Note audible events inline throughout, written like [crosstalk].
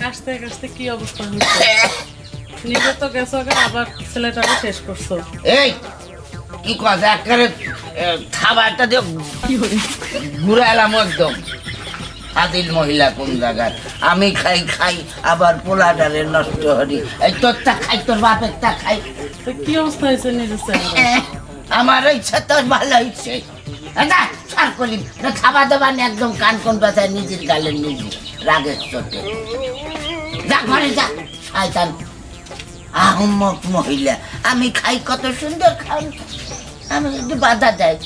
কাশতে কি অবস্থা তো আবার ছেলেটাকে শেষ করছ এই কি খাবারটা একদম আদিল মহিলা কোন জায়গায় আমি খাই খাই আবার পোলাডারে নষ্ট হরি এই তোরটা খাই তোর বাপেরটা খাই কি অবস্থা হয়েছে নিজের আমার ইচ্ছা তোর ভালো এটা সার করি। না, খাবার দাবার একদম কান কোন ব্যথায় নিজের গালের নিজে রাগের চোটে। যা, ঘরে যা, শয়তান। মহিলা, আমি খাই কত সুন্দর খাই। আমি একটু বাধা দেয়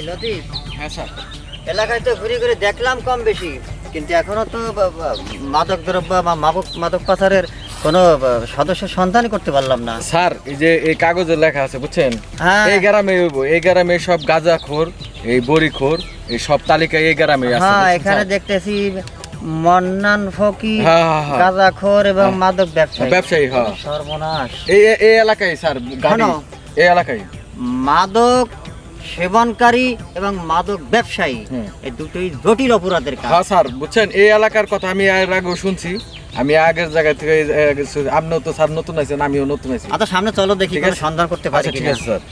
এই লতিফ হ্যাঁ স্যার এলাকায় তো ঘুরে ঘুরে দেখলাম কম বেশি কিন্তু এখনও তো মাদক দ্রব্য বা মাদক মাদক পাচারের কোনো সদস্য সন্ধানই করতে পারলাম না স্যার এই যে এই কাগজে লেখা আছে বুঝছেন হ্যাঁ। এই গ্রামে এই গ্রামে সব গাঁজাখোর এই বড়িখোর এই সব তালিকা এই গ্রামে আছে হ্যাঁ এখানে দেখতেছি মন্নান ফকির হ্যাঁ, হ্যাঁ। গাঁজাখোর এবং। মাদক ব্যবসায়ী ব্যবসায়ী, হ্যাঁ। সর্বনাশ এই এই- এই এলাকায় স্যার গাড়ি এই এলাকায় মাদক সেবনকারী এবং মাদক ব্যবসায়ী। এই দুটোই জটিল অপরাধের কাজ। হ্যাঁ স্যার বুঝছেন? এই এলাকার কথা আমি এর আগেও শুনছি। আমি আগের জায়গা থেকে আপনিও তো স্যার নতুন আছেন আমিও নতুন আছি আচ্ছা সামনে চলো দেখি কোনো সন্ধান করতে পারি আচ্ছা ঠিক আছে স্যার।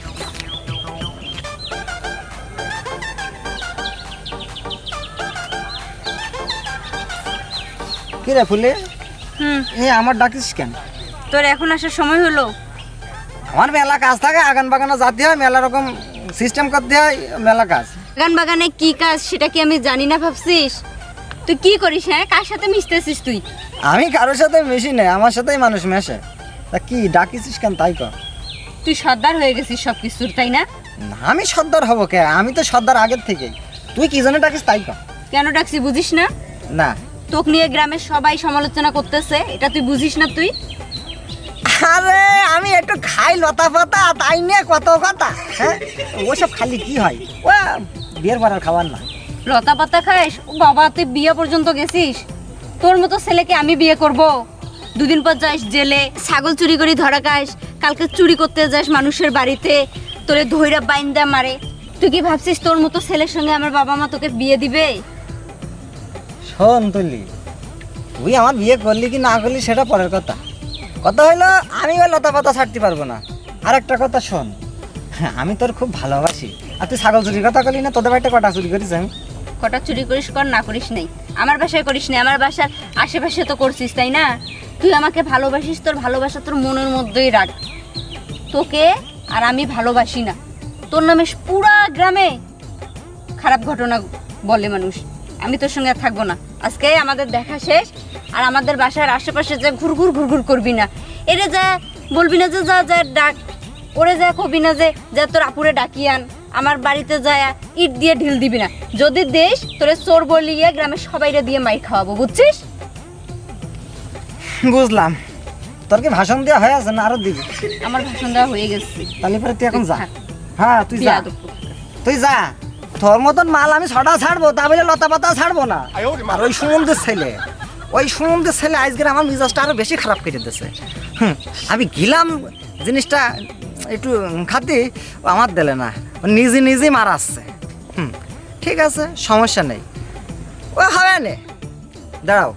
কি রে ফুলে? হুম। এ আমার ডাকিস কেন? তোর এখন আসার সময় হলো। আমার মেলা কাজ থাকে আগান বাগানে যাতে হয় মেলা রকম সিস্টেম করতে হয় মেলা কাজ। বাগান বাগানে কি কাজ সেটা কি আমি জানি না ভাবছিস? তুই কি করিস হ্যাঁ? কার সাথে মিশতেছিস তুই? আমি কারোর সাথে মিশি নাই আমার সাথেই মানুষ মেশে। তা কি ডাকিছিস কেন তাই কর। তুই সর্দার হয়ে গেছিস সব কিছুর তাই না? না, আমি সর্দার হব কে? আমি তো সর্দার আগের থেকেই। তুই কি জন্য ডাকিস তাই কর। কেন ডাকছি বুঝিস না? না। তোক নিয়ে গ্রামের সবাই সমালোচনা করতেছে এটা তুই বুঝিস না তুই? আরে আমি একটু খাই লতা পাতা তাই নিয়ে কত কথা হ্যাঁ? ওসব খালি কি হয়? ও বিয়ের পর আর খাবার না। লতা পাতা খাইস? ও বাবা তুই বিয়ে পর্যন্ত গেছিস? তোর মতো ছেলেকে আমি বিয়ে করব। দুদিন পর যাস জেলে ছাগল চুরি করে ধরা খাইস কালকে চুরি করতে যাস মানুষের বাড়িতে তোরে ধৈরা বাইন্দা মারে। তুই কি ভাবছিস তোর মতো ছেলের সঙ্গে আমার বাবা মা তোকে বিয়ে দিবে? শোন তুলি তুই আমার বিয়ে করলি কি না করলি সেটা পরের কথা। কথা হইল আমি ওই লতা পাতা ছাড়তে পারব না। আর একটা কথা শোন, আমি তোর খুব ভালোবাসি। আর তুই ছাগল চুরির কথা করলি না, তোদের বাড়িতে কটা চুরি করিস আমি? কটা চুরি করিস কর, না করিস নাই। আমার বাসায় করিস নাই, আমার বাসার আশেপাশে তো করছিস, তাই না? তুই আমাকে ভালোবাসিস, তোর ভালোবাসা তোর মনের মধ্যেই রাখ। তোকে আর আমি ভালোবাসি না। তোর নামে পুরা গ্রামে খারাপ ঘটনা বলে মানুষ। আমি তোর সঙ্গে আর থাকব না। আজকে আমাদের দেখা শেষ। আর আমাদের বাসার আশেপাশে যা ঘুরঘুর ঘুরঘুর করবি না এরে যা বলবি না যে যা যা ডাক। ওরে যা কবি না যে যা তোর আপুরে ডাকিয়ান আমার বাড়িতে যায় ইট দিয়ে ঢিল দিবি না। যদি দেশ তোরে চোর বলিয়ে গ্রামের সবাইরে দিয়ে মাইর খাওয়াবো বুঝছিস? বুঝলাম। তোর কি ভাষণ দেওয়া হয়ে আছে না আরও দিবি? আমার ভাষণ দেওয়া হয়ে গেছে। তাহলে পরে তুই এখন যা। হ্যাঁ। তুই যা। তুই যা। তোর মতন মাল আমি ছটা ছাড়বো তা বলে লতা পাতা ছাড়বো না। আর ওই সুমন্দের ছেলে। ওই সুমন্দের ছেলে আজকের আমার মিজাজটা আরও বেশি খারাপ করে দিতেছে। হুম, আমি গিলাম জিনিসটা একটু খাতি আমার দিলে না নিজে নিজেই মারাচ্ছে হুম ঠিক আছে সমস্যা নেই। ও হবে না। দাঁড়াও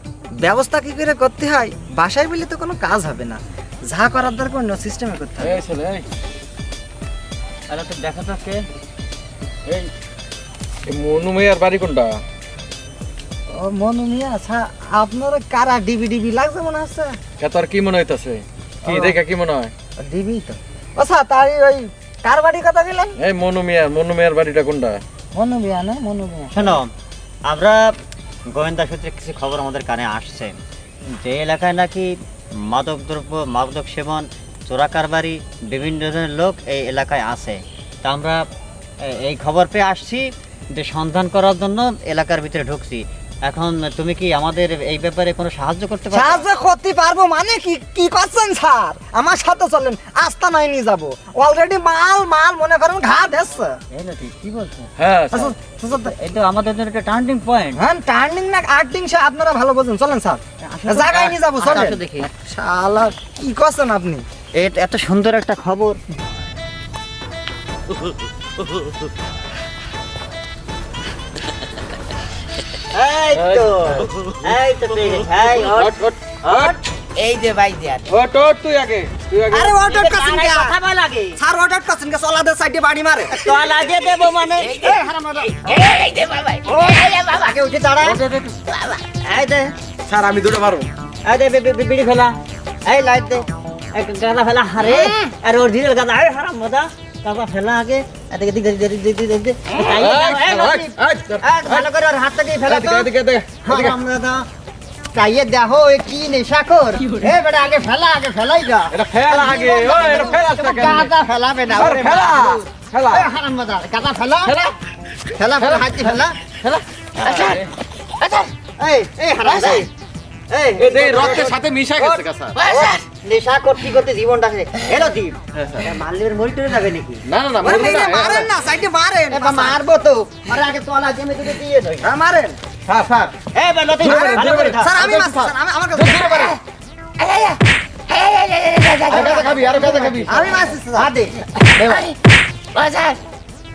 ব্যবস্থা কি করে করতে হয়? বাসায় বলে তো কোনো কাজ হবে না। যা করার দরকার অন্য সিস্টেমে করতে হবে। দেখা তো কে। এই মনু মেয়ার বাড়ি কোনটা? মনু মিয়া আচ্ছা আপনার কারা ডিবি ডিবি লাগছে মনে হচ্ছে? এত আর কি মনে হইতাছে? কি। দেখা কি মনে হয়? ডিবি তো। আচ্ছা তাই ওই কার বাড়ি কথা দিলেন এই মনু মিয়ার মনু মিয়ার বাড়িটা কোনটা? মনু মিয়া না মনু মিয়া। শোনো আমরা গোয়েন্দা সূত্রে কিছু খবর আমাদের কানে আসছে। যে এলাকায় নাকি মাদক দ্রব্য মাদক সেবন চোরা কারবারি বিভিন্ন ধরনের লোক এই এলাকায় আছে। তা আমরা এই খবর পেয়ে আসছি যে সন্ধান করার জন্য এলাকার ভিতরে ঢুকছি। এখন তুমি কি আমাদের এই ব্যাপারে কোনো সাহায্য করতে পারো সাহায্য করতে পারব মানে কি? কি করছেন স্যার? আমার সাথে চলেন আস্তা নাই নিয়ে যাব। অলরেডি মাল মাল মনে করেন ঘা দিচ্ছে এই না ঠিক, কি বলছো হ্যাঁ আচ্ছা, আচ্ছা, এই তো আমাদের জন্য একটা টার্নিং পয়েন্ট হ্যাঁ টার্নিং না আর্টিং সে আপনারা ভালো বোঝেন। চলেন স্যার। জায়গায় নিয়ে যাব চলেন। দেখি। শালা কি করছেন আপনি? এত সুন্দর একটা খবর। [laughs] এই তো এই তো পেয়ে গেছি। এই, ওঠ, ওঠ, ওঠ। এই যে ভাই দেয়ার ওঠ, ওঠ, তুই আগে তুই আগে। আরে অর্ডার করছেন কে? কথা বল স্যার কে? সাইডে বাড়ি মারে। দিয়ে দেবো মানে। এই হারামজাদা এই যে বাবা এই বাবা। আগে উঠে দাঁড়ায় বাবা এই দে। স্যার আমি দুটো মারবো। এই দে বিড়ি ফেলা। এই লাইট দে। এক গাঁদা ফেলা। হারে আর অরিজিনাল গাঁদা। এই হারাম মজা গাঁদা ফেলা আগে এদিকে দিকে দিকে দিকে দিকে দিকে এই, এই, এই। এই, এই, ভালো করে ওর হাতটা দিয়ে ফেলা তো এদিকে, এদিকে, এদিকে, এদিকে। তাইয়ে দেখো এ কি নেশাখোর এ বেটা আগে ফেলা আগে ফেলাই যা এটা ফেলা আগে, ওই, এটা কেন? গাঁদা ফেলাবে না আরে ওরে ফেলা। ফেলা। এই হারামজাদা, গাঁদা ফেলা ফেলা। ফেলা ফেলা হাত দিয়ে ফেলা ফেলা। এই এই হারামজাদা এই এ দে, রক্তের সাথে মিশে গেছে গা, স্যার। ও, নেশা করতে করতে জীবনটা শেষ। এলো দ্বীপ মারলের মরি টরে যাবে নাকি? না না না মারেন না সাইডে মারেন। মারবো তো। আরে আগে তলা জমে তোকে দিয়ে দই। হ্যাঁ, মারেন। হ্যাঁ হ্যাঁ এই বেলা তুই ভালো করে স্যার আমি মারছি স্যার আমি আমার কাছে আরে গাঁজা খাবি আরে গাঁজা খাবি। আমি মারছি স্যার। দে। ও স্যার।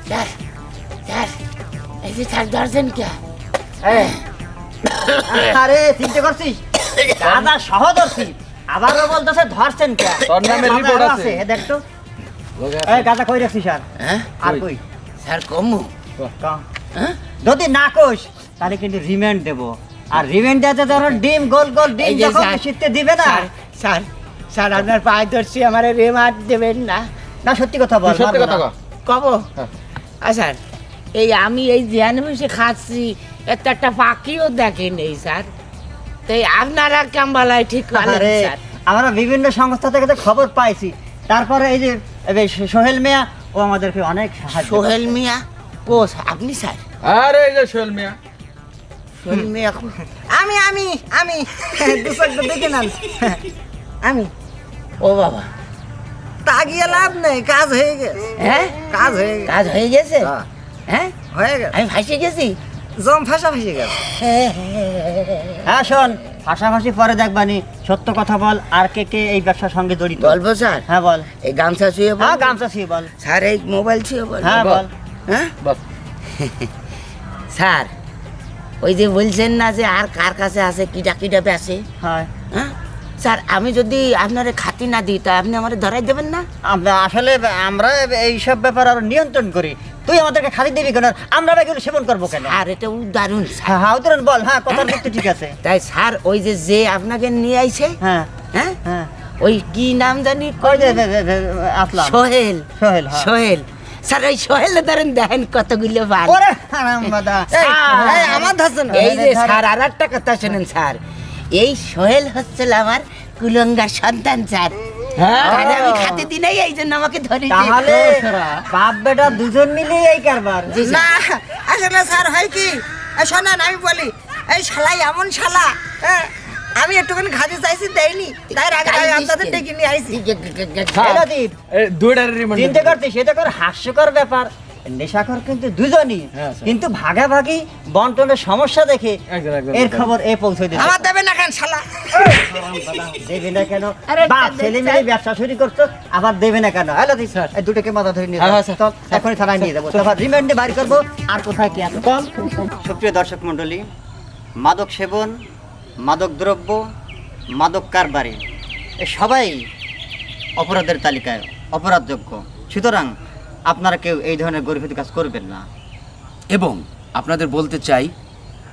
স্যার স্যার এই যে স্যার ধরছেন কে? এই। আরে চিন্তা করছিস দাদা সহদর্শী আবারও বলতেছে ধরছেন কে? তোর নামে report আরও আছে। এ দেখ তো। এই গাঁজা কই রাখছিস আর? হ্যাঁ? আর কই? স্যার কমু। হ্যাঁ? যদি না কোষ তাহলে কিন্তু রিমান্ড দেবো। আর রিমান্ড দিতে ধরো ডিম গোল গোল ডিম যখন শীতে দিবে না। স্যার স্যার স্যার আপনার পায়ে ধরছি আমার রেমার দেবেন না। না সত্যি কথা বল সত্যি কথা কব। হ্যাঁ। স্যার এই আমি এই ধ্যান বসে খাচ্ছি এত একটা পাখিও দেখেন এই স্যার। তাই আপনারা কাম্বালায় ঠিক আরে আমরা বিভিন্ন সংস্থা থেকে তো খবর পাইছি। তারপরে এই যে সোহেল মিয়া ও আমাদেরকে অনেক সাহায্য সোহেল মিয়া? ও আপনি স্যার? আরে এই যে সোহেল মিয়া। সোহেল মিয়া আমি আমি আমি। দুশো দেখে নেন। আমি। ও বাবা। তা গিয়ে লাভ নেই কাজ হয়ে গেছে। হ্যাঁ? কাজ হয়ে কাজ হয়ে গেছে? হ্যাঁ, হ্যাঁ? হয়ে গেছে। আমি ফাঁসে গেছি? জম ফাঁসা ফাঁসি গেছে হ্যাঁ শোন ফাঁসাফাঁসি পরে দেখবানি সত্য কথা বল আর কে কে এই ব্যবসার সঙ্গে জড়িত? বলব স্যার। হ্যাঁ বল। এই গামছা শুয়ে বল হ্যাঁ গামছা শুয়ে বল। স্যার এই মোবাইল ছুঁয়ে বল হ্যাঁ বল। হ্যাঁ? বল। স্যার ওই যে বলছেন না যে আর কার কাছে আছে কিটা কিটা বেছে হ্যাঁ। হ্যাঁ? স্যার আমি যদি আপনারে খাতি না দিই তা আপনি আমার ধরাই দেবেন না? আমরা আসলে আমরা এইসব ব্যাপার আরও নিয়ন্ত্রণ করি। তুই আমাদেরকে খালি দিবি কেন? আমরা এগুলো সেবন করব কেন? আর এটা দারুণ হ্যাঁ হ্যাঁ উদাহরণ বল হ্যাঁ কথার যুক্তি ঠিক আছে। [coughs] তাই স্যার ওই যে যে আপনাকে নিয়ে আইছে হ্যাঁ হ্যাঁ হ্যাঁ। ওই কি নাম জানি আসলাম। সোহেল সোহেল, হ্যাঁ। সোহেল। স্যার ওই সোহেল ধরেন দেখেন কতগুলো। এই, আমার ধরছে না। এই যে স্যার আর একটা কথা শুনেন স্যার। এই সোহেল হচ্ছিল আমার কুলঙ্গার সন্তান স্যার। হ্যাঁ। আমি খাতে দিই নাই এই জন্য আমাকে ধরে তাহলে বাপ বেটা দুজন মিলে এই কারবার। না আসলে স্যার হয় কি? শোনেন আমি বলি এই শালাই এমন শালা হ্যাঁ আমি একটুখানি খাতে চাইছি দেয়নি। তাই আগে আগে আপনাদের ডেকে নিয়ে আইছি। হ্যালো দুইটার রিমান্ড চিন্তা সেটা কর হাস্যকর ব্যাপার। নেশাকর কিন্তু দুজনই হ্যাঁ। কিন্তু ভাগাভাগি বন্টনের সমস্যা দেখে এর খবর এ পৌঁছে দিল আমার দেবে না কেন শালা? দেবে না কেন? আরে বাপ ছেলে মিলে ব্যবসা শুরু করছ আবার দেবে না কেন? Hello sir. এই দুটোকে মাথা ধরে নিয়ে হ্যাঁ, যাও। হ্যাঁ, স্যার। চল এখনই থানায় নিয়ে যাব। তারপর রিমান্ডে বাইর করব। আর কোথায় কি আছে? চল। সুপ্রিয় দর্শক মণ্ডলী মাদক সেবন মাদক দ্রব্য মাদক কারবারি এ সবাই অপরাধের তালিকায় অপরাধযোগ্য। সুতরাং আপনারা কেউ এই ধরনের গরিবের কাজ করবেন না। এবং আপনাদের বলতে চাই,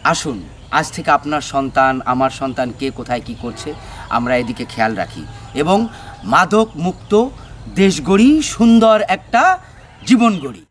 আসুন, আজ থেকে আপনার সন্তান, আমার সন্তান কে, কোথায়, কি করছে, আমরা এদিকে খেয়াল রাখি। এবং মাদক মুক্ত দেশ গড়ি সুন্দর একটা জীবন গড়ি